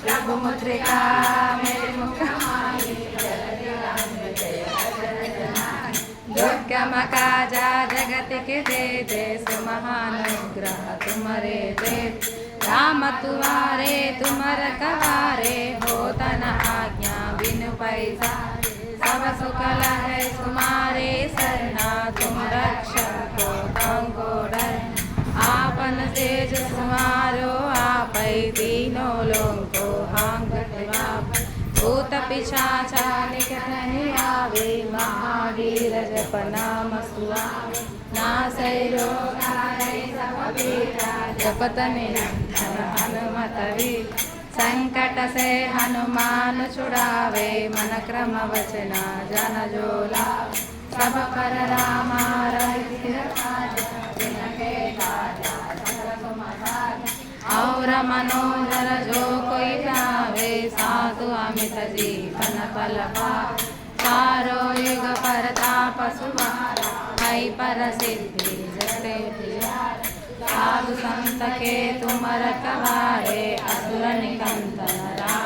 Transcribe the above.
प्रभु मुद्रिका मेरे राम तुम्हारे कवारे हो तन आज्ञा बिनु पैसा सब सुख है तुम्हारे सरना तुम रक्षक को तम को डर आपन तेज तुम्हारो आप तीनों लोग को हांग बाप भूत पिशाचा निकट नहीं आवे महावीर जप नाम सुआवे नासै रोगाय सब पीड़ा जपत निरंतर हनुमत वीर संकट से हनुमान छुड़ावे मन क्रम वचना जन जोला सब पर रामा रघुवीर ઘોર મનોહર જો કોઈ ભાવે સાધુ અમિત જીવન ફલ સારો યુગ પરતાપ સુમારા હૈ પર સિદ્ધિ જગતે સાધુ સંત કે તુમર કવારે અસુર નિકંતરા